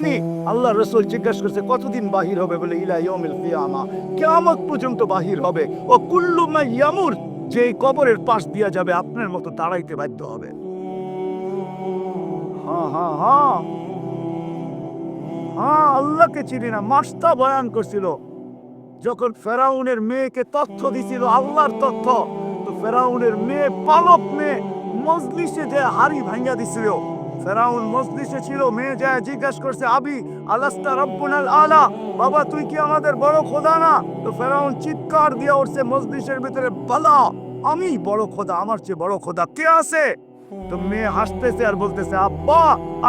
আপনি আল্লাহ রসুল জিজ্ঞাসা করছে, কতদিন বাহির হবে? বলে, ইলা ইয়মিল কিয়ামা। কিয়ামত পর্যন্ত বাহির হবে। ও কুল্লু মা ইয়ামুর, যে কবরের পাশ দিয়া যাবে, আপনার মতো দাঁড়াইতে বাধ্য হবে। হ্যাঁ হ্যাঁ হ্যাঁ হ্যাঁ আল্লাহকে চিনি না, মাস্তা বয়ান করছিল। যখন ফেরাউনের মেয়েকে তথ্য দিছিল, আল্লাহর তথ্য, তো ফেরাউনের মেয়ে, পালক মেয়ে, মজলিসে যে হাড়ি ভাঙ্গা দিছিল ফেরাউন মজলিসে ছিল, মেয়ে করছে, আবি, আলাস্তা রব্বুনাল আলা? বাবা, তুই কি আমাদের বড় খোদা না? তো ফেরাউন চিৎকার দিয়ে উঠছে মজলিসের ভিতরে, বালা, আমি বড় খোদা, আমার চেয়ে বড় খোদা কে আছে? তো মেয়ে হাসতেছে আর বলতেছে, আব্বা,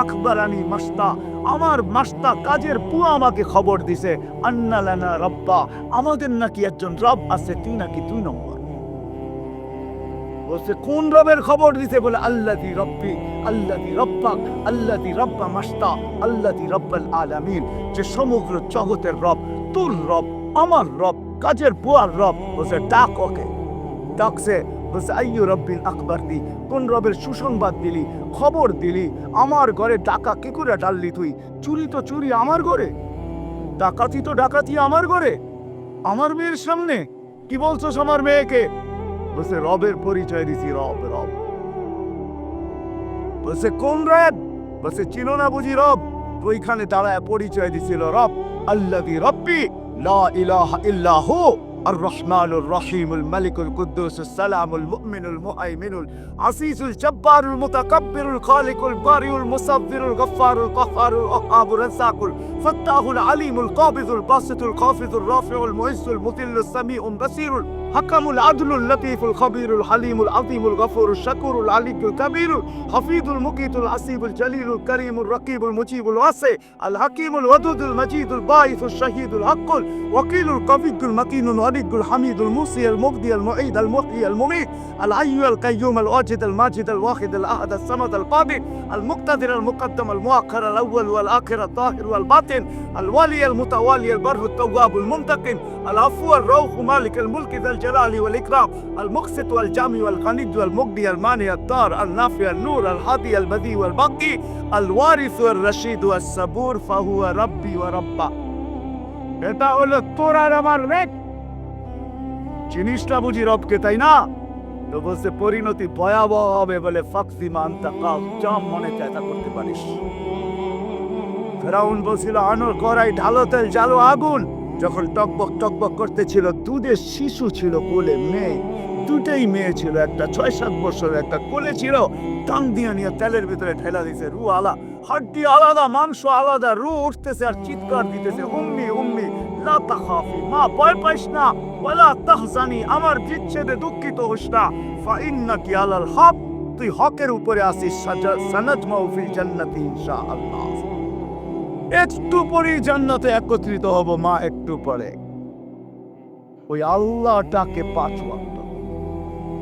আখবরানি মাস্তা, আমার মাস্তা কাজের পুয়া আমাকে খবর দিছে, আন্না লানা রব্বা, আমাদের নাকি একজন রব আছে, তুই নাকি দুই নম্বর। বলছে, কোন রবের খবর দিছে? বলে আল্লাদি রব্বি আল্লাদি রব্বাক আল্লাদি রব্বা মাস্তা আল্লাদি রব্বাল আলামিন। যে সমগ্র জগতের রব, তোর রব, আমার রব, কাজের বুয়ার রব, বলছে, ডাক ওকে। ডাকছে, বলছে, আইয়ু রব্বিন আকবর দি কোন রবের সুসংবাদ দিলি, খবর দিলি, আমার ঘরে ডাকা কি করে ডাললি তুই? চুরি তো চুরি আমার ঘরে, ডাকাতি তো ডাকাতি আমার ঘরে, আমার মেয়ের সামনে। কি বলছস আমার মেয়েকে? بس رابر پوری چای دیسی راب راب بسه کن رد بس چینو نبوجی راب تو ایخانه دارای پوری چای دیسی لو راب الذي ربي لا اله الا هو الرحمن الرحيم الملك القدوس السلام المؤمن المؤمن العزيز الجبار المتكبر الخالق البارئ المصور الغفار القهار الاهاب الرزاق الفتاح العليم القابض الباسط القافض الرافع المعز المذل السميع البصير الحكم العدل اللطيف الخبير الحليم العظيم الغفور الشكور العلي الكبير الحفيظ المقيت العصيب الجليل الكريم الرقيب المجيب الواسع الحكيم الودود المجيد الباعث الشهيد الحق الوكيل القوي المتين الولي الحميد الموصي المبدي المعيد المحيي المميت الحي القيوم الواجد الماجد الواحد الأحد الصمد القادر المقتدر المقدم المؤخر الأول والآخر الظاهر والباطن الولي المتوالي البر التواب المنتقم العفو الروح مالك الملك ذا জালালি ওয়াল ইকরাম আল মুকসিত ওয়াল জামি ওয়াল কানিদ ওয়াল মুগদি আল মানি আল তার আল নাফি আল নূর আল হাদি আল বদি ওয়াল বাকি আল ওয়ারিস ওয়াল রশিদ ওয়াল সাবুর ফাহুয়া রব্বি ওয়া রব্বা এটা হলো তোর আর আমার রেক। জিনিসটা বুঝি রবকে, তাই না? তো বলছে, পরিণতি ভয়াবহ হবে বলে ফাকসিমান তাকাও যা মনে চায় তা করতে পারিস। ফেরাউন বলছিল, আনোর করাই ঢালো তেল জ্বালো আগুন। যখন টকবক টকবক করতেছিল, দুধের শিশু ছিল কোলে, মেয়ে, দুটেই মেয়ে ছিল একটা ছয় সাত বছর একটা কোলে ছিল টাং দিয়ে নিয়ে তেলের ভিতরে ঠেলা দিছে, রু আলা, হাড্ডি আলাদা, মাংস আলাদা, রু উঠতেছে আর চিৎকার দিতেছে, উম্মি উম্মি মা, ভয় পাইস না, ওয়ালা তাহজানি, আমার বিচ্ছেদে দুঃখিত হোস না, ফা ইন্নাকি আলাল হক, তুই হকের উপরে আসিস সাজা সানাত মাউফিল জান্নাতি ইনশাআল্লাহ। একটু পরেই জান্নাতে একত্রিত হব, মা একটু পরে। ওই আল্লাহটাকে পাঁচ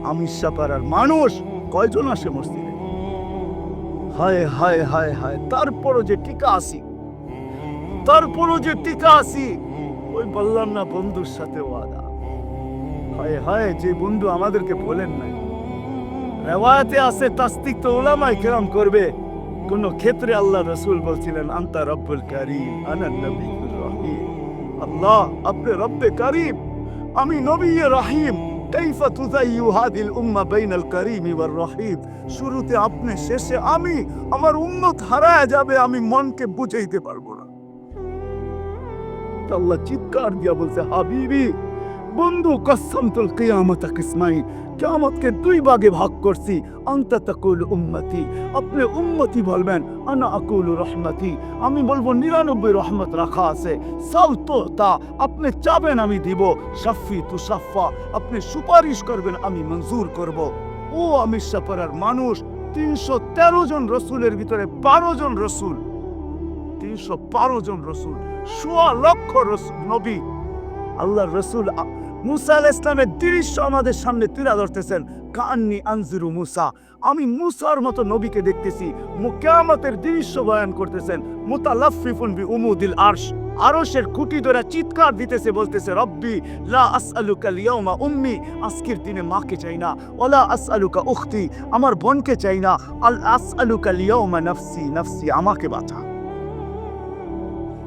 আমি সাপাড়ার মানুষ, কয়জন আসে মসজিদে? হায় হায় হায় হায়, তারপরও যে টিকা আসি তারপরও যে টিকা আসি ওই বললাম না বন্ধুর সাথে ওয়াদা। হায় হায়, যে বন্ধু আমাদেরকে বলেন নাই। রেওয়ায়াতে আছে, তাস্তিক তো ওলামাই কেরাম করবে। কোন ক্ষেত্রে আল্লাহ রসুল বলছিলেন, আন্তা রব্বুল কারিম, আনা নবীর রহিম। আল্লাহ, আপনি রব্বে কারিম, আমি নবী রাহিম। কাইফা তুজাইয়ু হাদিল উম্মা বাইনাল কারিম ওয়ার রহিম শুরুতে আপনি, শেষে আমি, আমার উম্মত হারায় যাবে, আমি মনকে বুঝাইতে পারব না। আল্লাহ চিৎকার দিয়া বলছে, হাবিবি, বন্ধু কসমতুল কিয়ামতা কিসমাইন কিয়ামতকে দুই ভাগে ভাগ করছি। আন্তা তাকুল উম্মতি। আপনি উম্মতি বলবেন, আনা আকুল রহমতি। আমি বলব, নিরানব্বই রহমত রাখা আছে। সাউ তো তা। আপনি চাবেন, আমি দিব। সাফি তু সাফা আপনি সুপারিশ করবেন, আমি মঞ্জুর করব। ও আমি সাপারার মানুষ, তিনশো তেরো জন রসুলের ভিতরে বারো জন রসুল। তিনশো বারো জন রসুল। সোয়া লক্ষ রসুল নবী। আল্লাহ রসুল মুসা আল ইসলামের দৃশ্য আমাদের সামনে তুলে ধরতেছেন, কান্নি আনজিরু মুসা। আমি মুসার মতো নবীকে দেখতেছি মুকিয়ামতের দৃশ্য বয়ান করতেছেন মুতালাফিফুন বি উমুদিল আরশ। আরশের খুঁটি ধরে চিৎকার দিতেছে, বলতেছে, রব্বি, লা আসআলুকা লিয়াউমা উম্মি, আজকের দিনে মাকে চাই না। ওলা আসআলুকা উখতি, আমার বোনকে চাই না। আল আসআলুকা লিয়াউমা নফসি নফসি, আমাকে বাঁচা।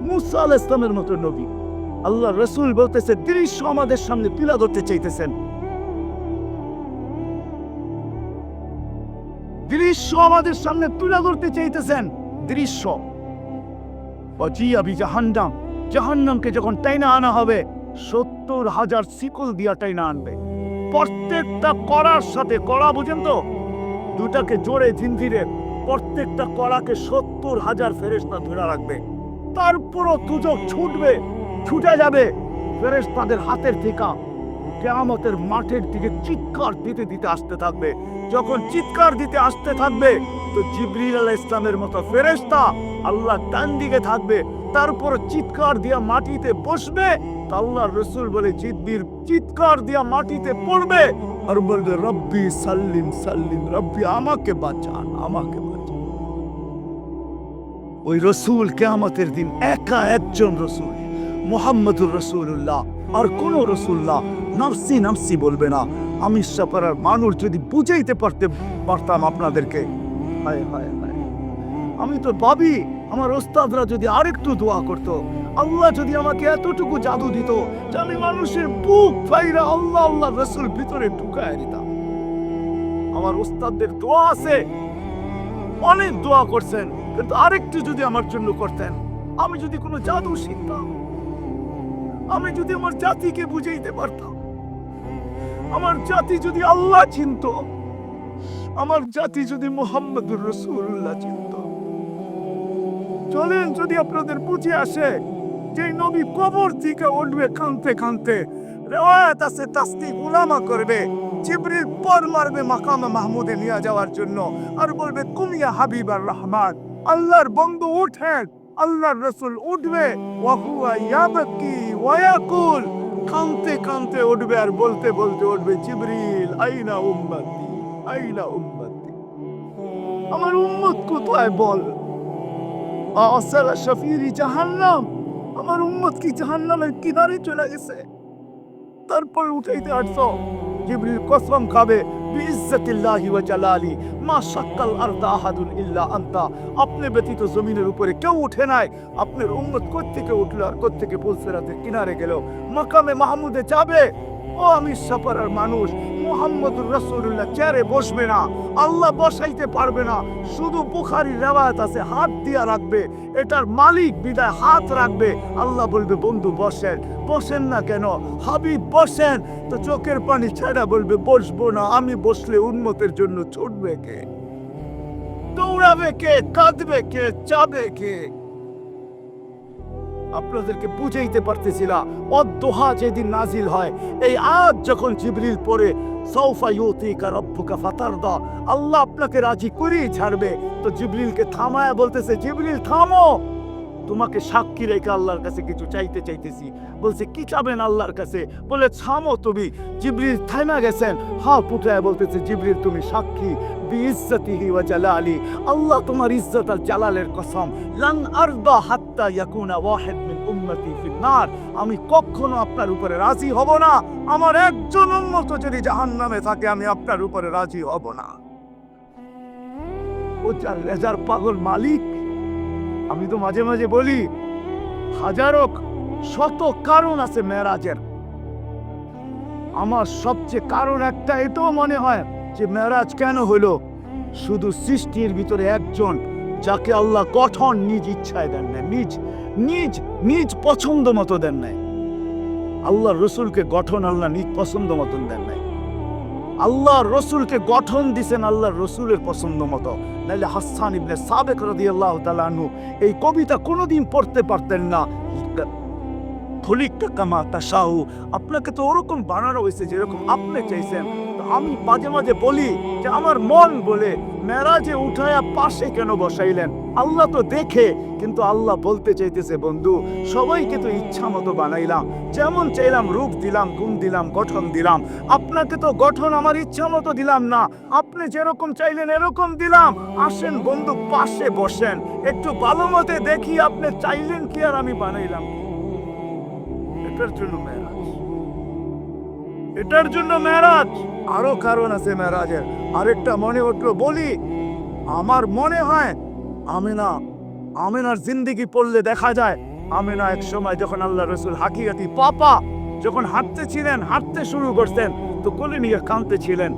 মুসা আল ইসলামের মতো নবী আল্লাহ রসুল বলতেছে, দৃশ্য আমাদের সামনে তুলে ধরতে চাইতেছেন। দৃশ্য আমাদের সামনে ধরতে চাইতেছেন। দৃশ্য। জাহান্নাম। জাহান্নামকে যখন টাইনা আনা হবে, সত্তর হাজার শিকল দিয়া টাইনা আনবে। প্রত্যেকটা করার সাথে করা বুঝেন তো? দুটাকে জোরে ঝিনঝিরে প্রত্যেকটা কড়াকে সত্তর হাজার ফেরেস্তা ধরে রাখবে। তারপরও তুজক ছুটবে। ছুটে যাবে। ফেরেস্তাদের হাতের থেকে কেয়ামতের মাঠের দিকে চিৎকার দিতে দিতে আসতে থাকবে। যখন চিৎকার দিতে আসতে থাকবে, তো জিবরিল আলাহ ইসলামের মতো ফেরেস্তা আল্লাহ ডান দিকে থাকবে তারপর চিৎকার দিয়া মাটিতে বসবে, তা আল্লাহ রসুল বলে জিদ্দির চিৎকার দিয়া মাটিতে পড়বে আর বলবে, রব্বি সাল্লিম সাল্লিম, রব্বি, আমাকে বাঁচান আমাকে বাঁচান। ওই রসুল কেয়ামতের দিন একা একজন রসুল। মোহাম্মদুর রসুল্লাহ আর কোন রসুল্লাহ নামসি নামসি বলবে না। আমি সাপারার মানুষ যদি বুঝাইতে পারতে, পারতাম আপনাদেরকে। হায় হায় আমি তো ভাবি, আমার ওস্তাদরা যদি আরেকটু দোয়া করত, আল্লাহ যদি আমাকে এতটুকু জাদু দিত যে আমি মানুষের বুক ফাইরা আল্লাহ আল্লাহ রসুল ভিতরে ঢুকায় দিতাম। আমার ওস্তাদদের দোয়া আছে, অনেক দোয়া করছেন, কিন্তু আরেকটু যদি আমার জন্য করতেন, আমি যদি কোনো জাদু শিখতাম। আমি যদি আমার জাতিকে বুঝাইতে পারতাম, আমার জাতি যদি আল্লাহ চিনত, আমার জাতি যদি মোহাম্মদুর রসুল্লাহ চিনত। চলেন যদি আপনাদের বুঝে আসে যে নবী কবর থেকে উঠবে কানতে কানতে রেওয়ায়াত আছে তাস্তি উলামা করবে, জিবরিল পর মারবে মাকামে মাহমুদে নিয়ে যাওয়ার জন্য আর বলবে কুমিয়া হাবিব আর রহমান, আল্লাহর বন্ধু উঠেন। আল্লাহর রসুল উঠবে ওয়ায়াকুল কানতে কানতে উঠবে আর বলতে বলতে উঠবে, জিবরিল, আইনা উম্মতি আইনা উম্মতি। আমার উম্মত কোথায় বল? আসালা শফিরি জাহান্নাম। আমার উম্মত কি জাহান্নামের কিনারে চলে গেছে? তারপর উঠাইতে আসছো, জিবরিল কসম খাবে বিইজ্জতিল্লাহি ওয়া জালালি, মা শাক্কাল আরদা আহাদুন ইল্লা আনতা। আপনি ব্যতীত জমিনের উপরে কেউ উঠে নাই। আপনার উম্মত কোত্থেকে উঠল আর কোত্থেকে পুলসেরাতের কিনারে গেল? মাকামে মাহমুদে যাবে? ও আমি সাপারার মানুষ মুহাম্মদুর রাসূলুল্লাহ। চেয়ারে বসবে না, আল্লাহ বসাইতে পারবে না। শুধু বুখারীর রেওয়ায়াত আছে, হাত দিয়া রাখবে। এটার মালিক বিদায় হাত রাখবে। আল্লাহ বলবে, বন্ধু, বসেন। বসেন না কেন? হাবিব, বসেন। তো চোখের পানি ছেড়া বলবে, বসবো না, আমি বসলে উন্মতের জন্য ছুটবে কে? দৌড়াবে কে? কাঁদবে কে? চাবে কে? আপনাদেরকে বুঝাইতে পারতেছিলাম অদ্দোহা যেদিন নাজিল হয়, এই আজ যখন জিবরিল পড়ে সৌফা ইউতিকা রব্বুকা ফাতারদা, আল্লাহ আপনাকে রাজি করেই ছাড়বে। তো জিবরিলকে থামায় বলতেছে, জিবরিল, থামো! তোমাকে সাক্ষী রেখে আল্লাহর কাছে কিছু চাইতে চাইতেছি। বলছে, কি চাবেন আল্লাহর কাছে? বলে, থামো তুমি। জিবরিল থামা গেছেন হা পুটায় বলতেছে, জিবরিল, তুমি সাক্ষী। বিইজ্জতিহি ওয়া জালালি। আল্লাহ তোমার ইজ্জত আর জালালের কসম। লান আরদা হাত্তা ইয়াকুনা ওয়াহিদ মিন উম্মতি ফিন আমি কখনো আপনার উপরে রাজি হব না। আমার একজন উম্মত যদি জাহান্নামে থাকে, আমি আপনার উপরে রাজি হব না। ও যার রেজার পাগল মালিক, আমি তো মাঝে মাঝে বলি, হাজারো শত কারণ আছে মেরাজের আমার সবচেয়ে কারণ একটা এটাও মনে হয় যে মেরাজ কেন হলো? শুধু সৃষ্টির ভিতরে একজন, যাকে আল্লাহ গঠন নিজ ইচ্ছায় দেন নাই, নিজ নিজ নিজ পছন্দ মতো দেন নাই। আল্লাহ রসুলকে গঠন আল্লাহ নিজ পছন্দ মতন দেন নাই। আল্লাহ রসুলকে গঠন দিছেন আল্লাহ রসুলের পছন্দ মতো। নাহলে হাসান ইবনে সাবেক রাদিয়াল্লাহু তাআলা আনহু এই কবিতা কোনোদিন পড়তে পারতেন না। খলিকটা কামা তাশাউ, আপনাকে তো ওরকম বানানো হয়েছে যেরকম আপনি চাইছেন। আমি মাঝে মাঝে বলি যে আমার মন বলে মেরাজে উঠায়া পাশে কেন বসাইলেন? আল্লাহ তো দেখে, কিন্তু আল্লাহ বলতে চাইতেছে, বন্ধু, সবাইকে তো ইচ্ছা মতো বানাইলাম। যেমন চাইলাম, রূপ দিলাম, গুণ দিলাম, গঠন দিলাম। আপনাকে তো গঠন আমার ইচ্ছা মতো দিলাম না। আপনি যেরকম চাইলেন, এরকম দিলাম। আসেন বন্ধু, পাশে বসেন। একটু ভালো মতে দেখি আপনি চাইলেন কি আর আমি বানাইলাম এটার জন্য এটার জন্য মেরাজ। আরও কারণ আছে মেরাজের। আরেকটা মনে উঠল, বলি, আমার মনে হয় আমিনা, আমিনার জিন্দিগি পড়লে দেখা যায়, আমেনা এক সময় যখন আল্লাহ রসুল হাকিগাতি পাপা, যখন হাঁটতে ছিলেন, হাঁটতে শুরু করতেন তো কোলে নিয়ে কাঁদতে ছিলেন।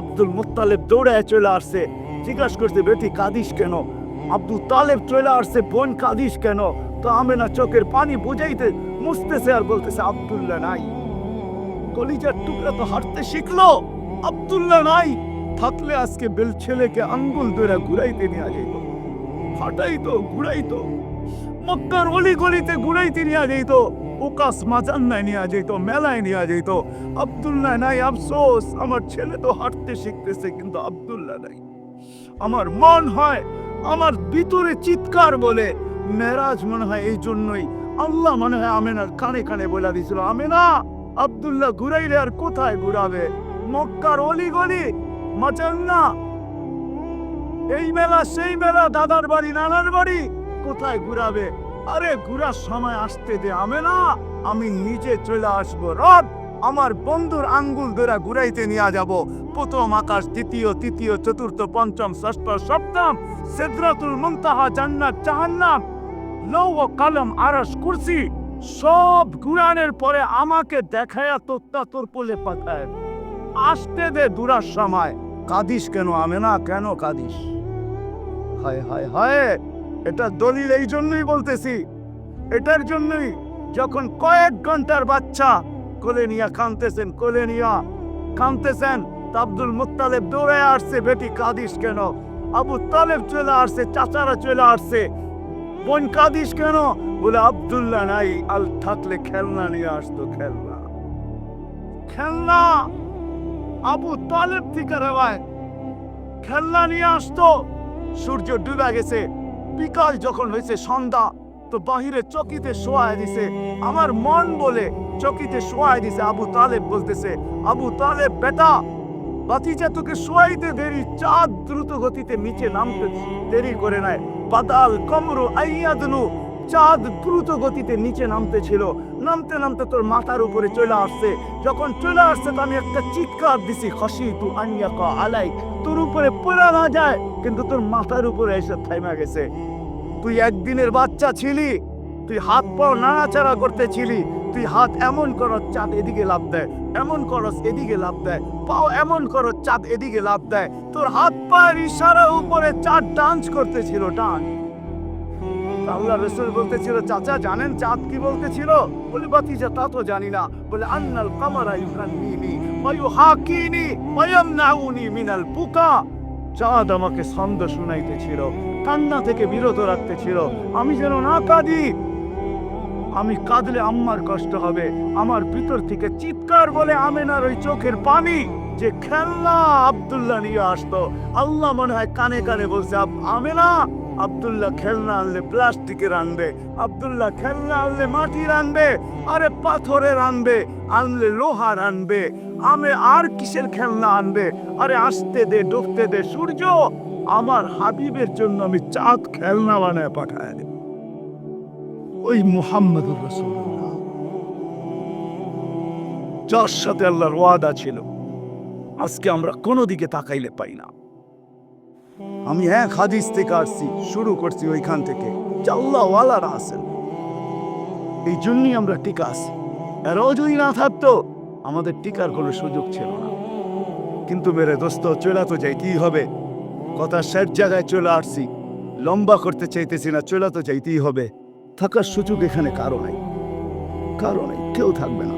আব্দুল মুত্তালেব দৌড়ায় চলে আসছে, জিজ্ঞাসা করছে, বেটি, কাঁদিস কেন? আব্দুল তালেব চলে আসছে, বোন, কাঁদিস কেন? তো আমেনা চোখের পানি বুঝাইতে, মুছতেছে আর বলতেছে, আব্দুল্লাহ নাই। কলিজার টুকরা তো হাঁটতে শিখলো। আব্দুল্লাহ নাই, থাকলে আজকে বেল ছেলেকে আঙ্গুল ধরে ঘুরাইতে নিয়ে যাইতো। হাঁটাইতো, ঘুরাইতো, মক্কার অলি গলিতে ঘুরাইতে নিয়ে যাইতো ওকাস মাজান্নায় নিয়ে যাইতো, মেলায় নিয়ে যাইতো। আব্দুল্লাহ নাই, আফসোস, আমার ছেলে তো হাঁটতে শিখতেছে, কিন্তু আব্দুল্লাহ নাই। আমার মন হয়, আমার ভিতরে চিৎকার বলে, মেরাজ মনে হয় এই জন্যই, আল্লাহ মনে হয় আমেনার কানে কানে বলে দিছিল, আমেনা! আব্দুল্লাহ ঘুরাইলে আর কোথায় ঘুরাবে? মক্কার অলি গলি মাচান্না? এই মেলা, সেই মেলা, দাদার বাড়ি, নানার বাড়ি কোথায় ঘুরাবে? আরে ঘুরার সময় আসতে দে আমে না আমি নিজে চলে আসব। রব, আমার বন্ধুর আঙ্গুল ধরে ঘুরাইতে নিয়ে যাব। প্রথম আকাশ, দ্বিতীয়, তৃতীয়, চতুর্থ, পঞ্চম, ষষ্ঠ, সপ্তম, সিদরাতুল মুনতাহা, জান্নাত, জাহান্নাম লৌ ও কলম, আরশ, কুরসি। সব ঘুরানোর পরে আমাকে দেখায়া তোত্তা তোর কোলে পাঠায়। আসতে দে দূরার সময়। কাদিস কেন? আমি না কেন কাদিস? হায় হায় হায়, এটা দলিল এই জন্যই বলতেছি। এটার জন্যই যখন কয়েক ঘণ্টার বাচ্চা কোলে নিয়া কাঁদতেছেন, কোলে নিয়া কাঁদতেছেন, আব্দুল মুত্তালেব দৌড়ে আসছে, বেটি, কাদিস কেন? আবু তালেব চলে আসছে, চাচারা চলে আসছে। বোন, কাদিস কেন? বলে আব্দুল্লাহ নাই, আল থাকলে খেলনা নিয়ে আসতো খেলনা। খেলনা আবু তালেব থেকে রেওয়ায় খেলনা নিয়ে আসতো। সূর্য ডুবে গেছে বিকাল যখন হয়েছে সন্ধ্যা, তো বাহিরে চকিতে শোয়ায় দিছে। আমার মন বলে চকিতে শোয়ায় দিছে, আবু তালেব বলতেছে, আবু তালেব, বেটা বাতিজা তোকে শোয়াইতে দেরি, চাঁদ দ্রুত গতিতে নিচে নামতে দেরি করে নেয় বাদাল কমরু আইয়াদনু চাঁদ দ্রুত গতিতে নিচে নামতে ছিল। নামতে নামতে তোর মাথার উপরে চলে আসছে। যখন চলে আসছে, তো আমি একটা চিৎকার দিছি, খসি, তু আনিয়াকা আলাই। তোর উপরে পড়া না যায়, কিন্তু তোর মাথার উপরে এসে থাইমা গেছে। তুই একদিনের বাচ্চা ছিলি, তুই হাত পাও নাড়াচাড়া করতেছিলি তুই হাত এমন করস, চাঁদ এদিকে লাভ দেয়। এমন করস, এদিকে লাভ দেয়। পাও এমন করস, চাঁদ এদিকে লাভ দেয়। তোর হাত পায়ের ইশারা উপরে চাঁদ ডান্স করতেছিল ডান্স রসুল বলতেছিল, চাচা, জানেন চাঁদ কি বলতেছিল? বলে তা তো জানি না। বলে, আন্নাল কামারা ইউকান্নিনি ওয়া ইয়ামনাউনি মিনাল বুকা। চাঁদ আমাকে ছন্দ শুনাইতেছিল, কান্না থেকে বিরত রাখতেছিল, আমি যেন না কাঁদি, আমি কাঁদলে আম্মার কষ্ট হবে, আমার ভিতর থেকে চিৎকার বলে আমেনার ওই চোখের পানি, যে খেলনা আব্দুল্লাহ নিয়ে আসতো। আল্লাহ মনে হয় কানে কানে বলছে, "আব- আমেনা আব্দুল্লাহ খেলনা আনলে প্লাস্টিকের আনবে আব্দুল্লাহ খেলনা আনলে মাটির আনবে আরে পাথরের আনবে আনলে লোহার আনবে আমি আর কিসের খেলনা আনবে? আরে আসতে দে, ডুবতে দে, সূর্য, আমার হাবিবের জন্য আমি চাঁদ খেলনা বানায় পাঠায় দেব। ওই মুহাম্মদুর রসুল্লাহ যার সাথে আল্লাহর ওয়াদা ছিল, আজকে আমরা কোনো দিকে তাকাইলে পাই না। আমি এক হাদিস থেকে আসছি, শুরু করছি ওইখান থেকে। চাল্লাওয়ালারা আছেন। এই জন্যই আমরা টিকা আছি। এরাও যদি না থাকতো, আমাদের টিকার কোনো সুযোগ ছিল না। কিন্তু মেরে দোস্ত, চলে তো যাইতেই হবে? কথা শেষ জায়গায় চলে আসছি। লম্বা করতে চাইতেছি না, চলে তো যাইতেই হবে? থাকার সুযোগ এখানে কারও নাই। কারও নাই, কেউ থাকবে না।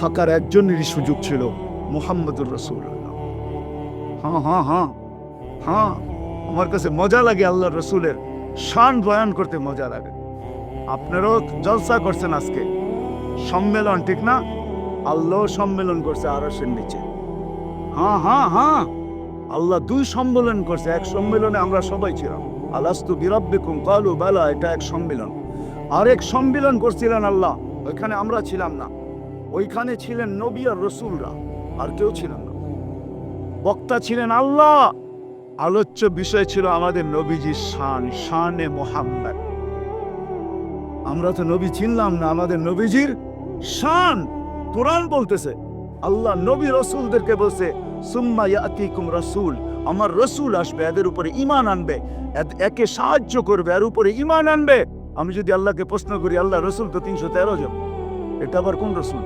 থাকার একজনেরই সুযোগ ছিল, মোহাম্মদুর রসুল্লাহ হ্যাঁ হ্যাঁ হ্যাঁ হ্যাঁ। আমার কাছে মজা লাগে আল্লাহ রসুলের শান বয়ান করতে মজা লাগে আপনারাও জলসা করছেন আজকে। সম্মেলন, ঠিক না? আল্লাহ সম্মেলন করছে আরসের নিচে। হ্যাঁ হ্যাঁ হ্যাঁ। আল্লাহ দুই সম্মেলন করছে, এক সম্মেলনে আমরা সবাই ছিলাম। আলাস্তু বিরব্বিকুম কালু বালা, এটা এক সম্মেলন। আরেক সম্মেলন করছিলেন আল্লাহ, ওইখানে আমরা ছিলাম না। ওইখানে ছিলেন নবী আর রসুলরা, আর কেউ ছিলেন না। বক্তা ছিলেন আল্লাহ। আলোচ্য বিষয় ছিল আমাদের নবীজির শান, শানে মোহাম্মদ। আমরা তো নবী চিনলাম না, আমাদের নবীজির শান। কোরআন বলতেছে, আল্লাহ নবী রসুলদেরকে বলছে, সুম্মা ইয়াতিকুম রাসূল। আমার রসুল আসবে, এদের উপরে ঈমান আনবে একে সাহায্য করবে, এর উপরে ঈমান আনবে। আমি যদি আল্লাহকে প্রশ্ন করি, আল্লাহ রসুল তো তিনশো তেরো জন, এটা আবার কোন রসুল?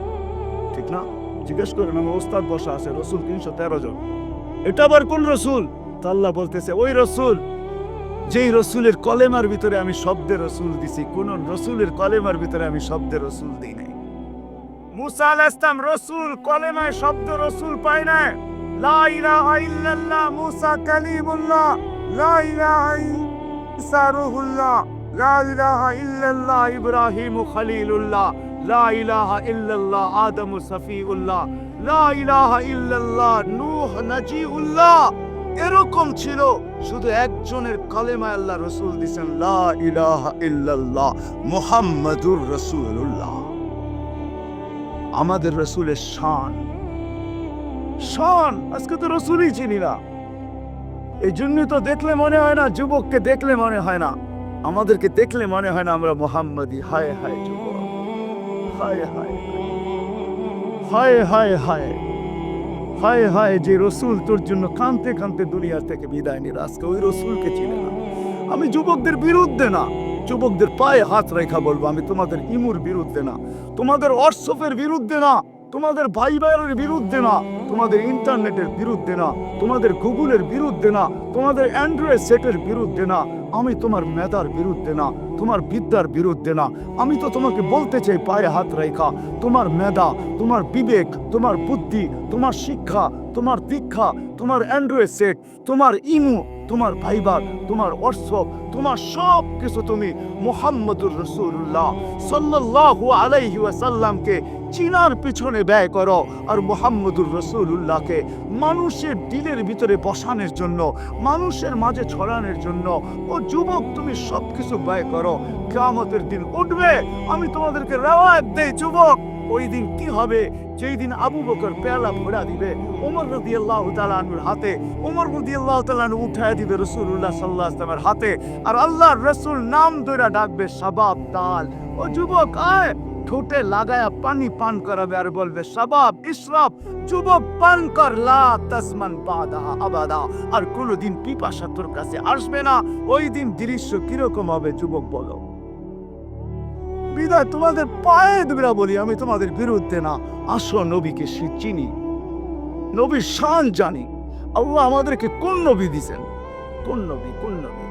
ঠিক না? জিজ্ঞেস করেন, আমার ওস্তাদ বসা আছে, রসুল তিনশো তেরো জন, এটা আবার কোন রসুল? আল্লাহ বলতেছে, ওই রসুল, যেই রসুলের কলেমার ভিতরে আমি শব্দের রসুল দিছি, কোন রসুলের কলেমার ভিতরে আমি শব্দের রসুল দিই নাই। মুসা আলাইহিস সালাম রসুল কলেমায় শব্দ রসুল পায় না লা ইলাহা ইল্লাল্লাহ, মুসা কালিমুল্লাহ, লা ইলাহা ঈসা রুহুল্লাহ লা ইলাহা ইল্লাল্লাহ, ইব্রাহিম খলিলুল্লাহ, লা ইলাহা ইল্লাল্লাহ, আদম সফিউল্লাহ, লা ইলাহা ইল্লাল্লাহ, নূহ নাজিউল্লাহ। এরকম ছিল শুধু একজনের কলেমায় আল্লাহ রসুল দিছেন লা ইলাহা ইল্লাল্লাহ মুহাম্মাদুর রাসূলুল্লাহ। আমাদের রসুলের শান। শান, আজকে তো রসুলই চিনি না। এই জন্য তো দেখলে মনে হয় না, যুবককে দেখলে মনে হয় না। আমাদেরকে দেখলে মনে হয় না আমরা মোহাম্মদী। হায় হায়, যুবক। হায় হায়। হায় হায় হায়। হায় হায় যে রসুল তোর জন্য কানতে কানতে দুনিয়ার থেকে বিদায় নিল। আজকে ওই রসুলকে চিনে না। আমি যুবকদের বিরুদ্ধে না, যুবকদের পায়ে হাত রেখা বলব, আমি তোমাদের ইমুর বিরুদ্ধে না, তোমাদের অর্সফের বিরুদ্ধে না, তোমাদের ভাই ভাইয়ের বিরুদ্ধে না তোমাদের ইন্টারনেটের বিরুদ্ধে না, তোমাদের গুগলের বিরুদ্ধে না, তোমাদের অ্যান্ড্রয়েড সেটের বিরুদ্ধে না, আমি তোমার মেধার বিরুদ্ধে না, তোমার বিদ্যার বিরুদ্ধে না। আমি তো তোমাকে বলতে চাই, পায়ে হাত রেখা তোমার মেধা, তোমার বিবেক, তোমার বুদ্ধি, তোমার শিক্ষা, তোমার দীক্ষা, তোমার অ্যান্ড্রয়েড সেট, তোমার ইমু, তোমার ভাইবার তোমার হোয়াটসঅ্যাপ, তোমার সব কিছু তুমি মোহাম্মদুর রসুল্লাহ সাল্লাল্লাহু আলাইহি ওয়াসাল্লামকে চিনার পিছনে ব্যয় করো আর মোহাম্মদুর রসুল্লাহকে মানুষের দিলের ভিতরে বসানোর জন্য, মানুষের মাঝে ছড়ানোর জন্য, ও যুবক তুমি সব কিছু ব্যয় করো, কেয়ামতের দিন উঠবে, আমি তোমাদেরকে রেওয়ায়ত দেই, যুবক। ওই দিন কি হবে? যেই দিন আবু বকর পেয়ালা ভরা দিবে ওমর রদি আল্লাহ তালানুর হাতে ওমর রদি আল্লাহ তালানু উঠায় দিবে রসুল্লাহ সাল্লাহ আসলামের হাতে, আর আল্লাহ রসুল নাম ধরে ডাকবে সাবাব তাল। ও যুবক, আয়। ঠোঁটে লাগায়া পানি পান করাবে আর বলবে, সাবাব, ইসরাফ, যুবক পান কর, লা তাসমান বাদা আবাদা। আর কোনোদিন পিপাসা তোর কাছে আসবে না। ওই দিন দৃশ্য কীরকম হবে যুবক বলো? বিদায়, তোমাদের পায়ে দুবিরা বলি, আমি তোমাদের বিরুদ্ধে না। আসো, নবীকে সে চিনি। নবীর শান জানি। আল্লাহ আমাদেরকে কোন নবী দিছেন? কোন নবী কোন নবী?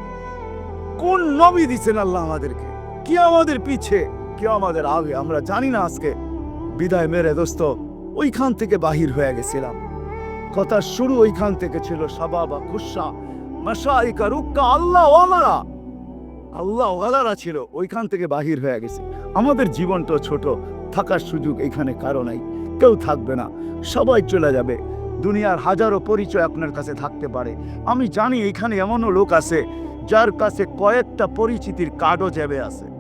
কোন নবী দিছেন আল্লাহ আমাদেরকে? কি আমাদের পিছে? কি আমাদের আগে আমরা জানি না আজকে। বিদায় মেরে দোস্ত, ওইখান থেকে বাহির হয়ে গেছিলাম। কথা শুরু ওইখান থেকে ছিল সাবাবা খুশা মাসাইকা রুক্কা আল্লাহ ওয়ালারা। আল্লাহ ওয়ালারা ছিল, ওইখান থেকে বাহির হয়ে গেছে। আমাদের জীবনটা ছোট, থাকার সুযোগ এখানে কারও নাই। কেউ থাকবে না, সবাই চলে যাবে। দুনিয়ার হাজারো পরিচয় আপনার কাছে থাকতে পারে। আমি জানি এখানে এমনও লোক আছে, যার কাছে কয়েকটা পরিচিতির কার্ডও যাবে আছে।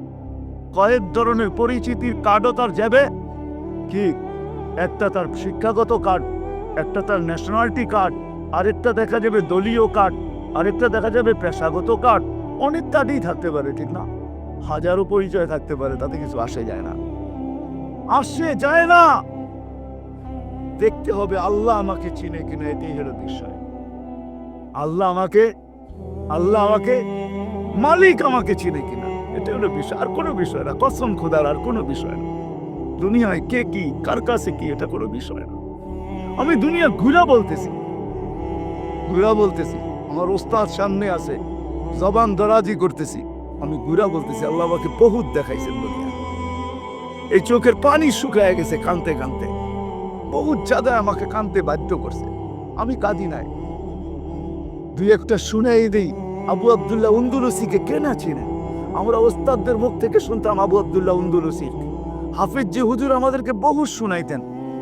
কয়েক ধরনের পরিচিতির কার্ডও তার যাবে। কি? একটা তার শিক্ষাগত কার্ড, একটা তার ন্যাশনালিটি কার্ড, আরেকটা দেখা যাবে দলীয় কার্ড, আরেকটা দেখা যাবে পেশাগত কার্ড। অনেক কার্ডই থাকতে পারে, ঠিক না? হাজারো পরিচয় থাকতে পারে, তাতে কিছু আসে যায় না। আসে যায় না! দেখতে হবে, আল্লাহ আমাকে চিনে কিনা, এটাই হলো বিষয়। আল্লাহ আমাকে আল্লাহ আমাকে, মালিক আমাকে চিনে কিনা। এটা হলো বিষয়। আর কোনো বিষয় না। কসম খোদার, আর কোনো বিষয় না। দুনিয়ায় কে কি, কার কাছে কি, এটা কোনো বিষয় না। আমি দুনিয়া ঘুরা বলতেছি। ঘুরা বলতেছি। আমার ওস্তাদ সামনে আছে। জবান দরাজি করতেছি। আমি ঘুরা বলতেছি। আল্লাহ আমাকে বহুত দেখাইছেন দুনিয়া। এই চোখের পানি শুকায় গেছে কানতে কানতে। বহুত জাদা আমাকে কানতে বাধ্য করছে। আমি কাঁদি নাই। দুই একটা শুনাই দিই। আবু আবদুল্লাহ উন্দুলসিকে কে না চিনে? আমরা ওস্তাদদের মুখ থেকে শুনতাম আবু আবদুল্লাহ উন্দুলসির। হাফিজ জি হুজুর আমাদেরকে বহু শুনাইতেন।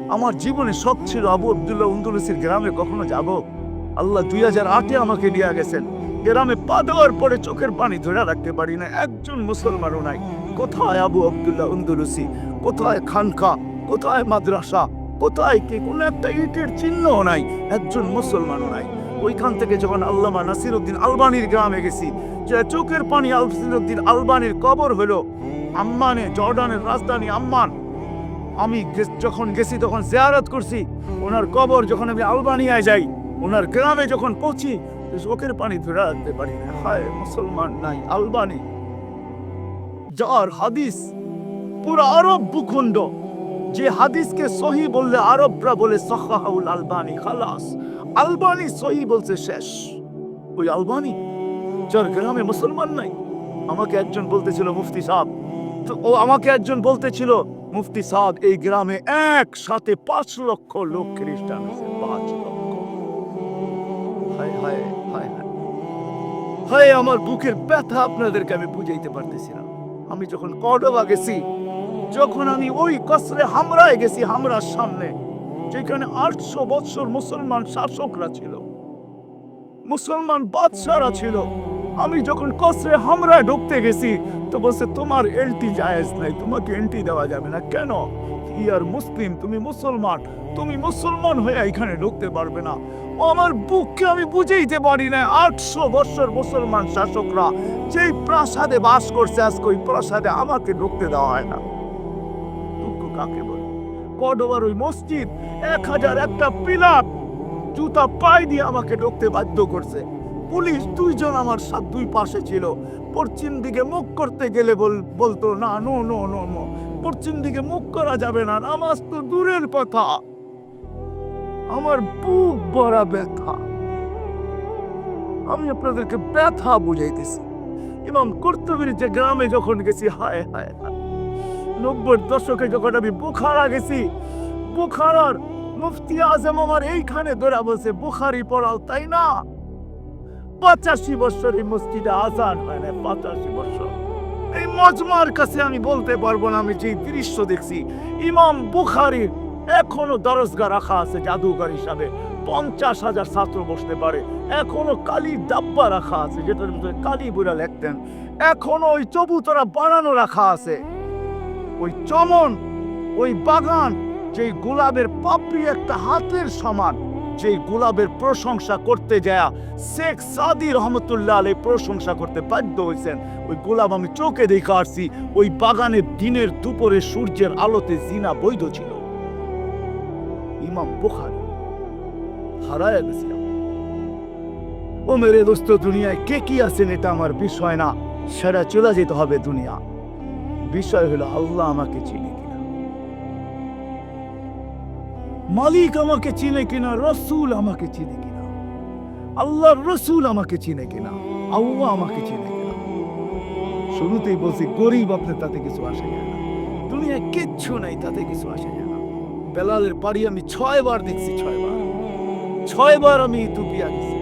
আমার জীবনে শখ ছিল আবু আবদুল্লাহ উন্দুলসির গ্রামে কখনো যাব। আল্লাহ দুই হাজার আটে আমাকে নিয়ে গেছেন। গ্রামে পা দেওয়ার পরে চোখের পানি ধরে রাখতে পারি না একজন মুসলমানও নাই। কোথায় আবু আবদুল্লাহ উন্দুলসি? কোথায় খানকা? কোথায় মাদ্রাসা? কোথায় কি? কোনো একটা ইটের চিহ্নও নাই। একজন মুসলমানও নাই। ওইখান থেকে যখন আল্লামা নাসিরউদ্দিন আলবানির গ্রামে গেছি, যে চোখের পানি নাসিরউদ্দিন আলবানির কবর হলো আম্মানে, জর্ডানের রাজধানী আম্মান। আমি যখন গেছি, তখন জিয়ারত করছি, ওনার কবর যখন আমি আলবানিয়ায় যাই, ওনার গ্রামে যখন পৌঁছি, চোখের পানি ধরে রাখতে পারি না। হায়, মুসলমান নাই, আলবানি। হাজার হাদিস পুরো আরব ভূখণ্ড, যে হাদিসকে সহি বললে আরবরা বলে সহাউল আলবানি খালাস। আলবানি সহি বলছে শেষ। ওই আলবানি, যার গ্রামে মুসলমান নাই, আমাকে একজন বলতেছিল, মুফতি সাহেব তো ও আমাকে একজন বলতেছিল, মুফতি সাহেব এই গ্রামে একসাথে পাঁচ লক্ষ লোক খ্রিস্টান আছে, পাঁচ লক্ষ। হায় হায় হায় হায়। আমার বুকের ব্যথা আপনাদেরকে আমি বুঝাইতে পারতেছি না আমি যখন কর্ডোবা গেছি, যখন আমি ওই কসরে হামরায় গেছি, হামরার সামনে যেখানে আটশো বৎসর মুসলমান শাসকরা ছিল। মুসলমান বাদশারা ছিল। আমি যখন কসরে হামরায় ঢুকতে গেছি, তো বলছে, তোমার এন্টি জায়েজ নাই, তোমাকে এন্টি দেওয়া যাবে না। কেন? ইয়ার মুসলিম, তুমি মুসলমান। তুমি মুসলমান হয়ে এখানে ঢুকতে পারবে না। আমার বুককে আমি বুঝাইতে পারি না আটশো বৎসর মুসলমান শাসকরা যেই প্রাসাদে বাস করছে, আজকে ওই প্রাসাদে আমাকে ঢুকতে দেওয়া হয় না। দুঃখ কাকে বলে? কডোবার ওই মসজিদ। এক হাজার একটা পিলার। জুতা পায়ে দিয়ে আমাকে ঢুকতে বাধ্য করছে। পুলিশ দুইজন আমার সাথ দুই পাশে ছিল। পশ্চিম দিকে মুখ করতে গেলে বল, বলতো, না, নো নো নো নো। পশ্চিম দিকে মুখ করা যাবে না। নামাজ তো দূরের কথা। আমার বুক ভরা ব্যথা। আমি আপনাদেরকে ব্যথা বুঝাইতেছি। এবং কর্তব্যের যে গ্রামে যখন গেছি, হায় হায় হায়। নব্বই দশকে যখন আমি বুখারা গেছি, বুখারার মুফতি আজম আমার এইখানে ধরা বসে বুখারি পড়াও, তাই না? পঁচাশি বছর এই মসজিদে আজান হয় না, পঁচাশি বছর। এই মজমার কাছে আমি বলতে পারব না, আমি যে দৃশ্য দেখছি, ইমাম বুখারির এখনও দরজগা রাখা আছে জাদুঘর হিসাবে। পঞ্চাশ হাজার ছাত্র বসতে পারে, এখনও কালি ডাব্বা রাখা আছে, যেটার ভিতরে কালি বুড়া লেখতেন। এখনও ওই চবুতরা বানানো রাখা আছে। ওই চমন, ওই বাগান, যেই গোলাপের পাপড়ি একটা হাতের সমান, যেই গোলাপের প্রশংসা করতে যায় শেখ সাদি রহমতুল্লাহ আলী প্রশংসা করতে বাধ্য হয়েছেন ওই গোলাপ আমি চোখে দেখে আসছি, ওই বাগানে দিনের দুপুরে সূর্যের আলোতে জিনা বৈধ ছিল। ইমাম বুখারি হারায় গেছিলাম ও মেরে দোস্ত, দুনিয়ায় কে কি আছেন এটা আমার বিষয় না। সেটা চলে যেতে হবে দুনিয়া। বিষয় হলো আল্লাহ আমাকে চিনে কিনা। মালিক আমাকে চিনে কিনা, রসুল আমাকে চিনে কিনা। আল্লাহর রসুল আমাকে চিনে কিনা, আল্লাহ আমাকে চিনে কিনা। শুরুতেই বলছি, গরিব আপনার তাতে কিছু আসে যায় না। দুনিয়ায় কিচ্ছু নাই, তাতে কিছু আসে যায় না। বেলালের বাড়ি আমি ছয় বার দেখছি ছয় বার ছয় বার আমি ইথিওপিয়া গেছি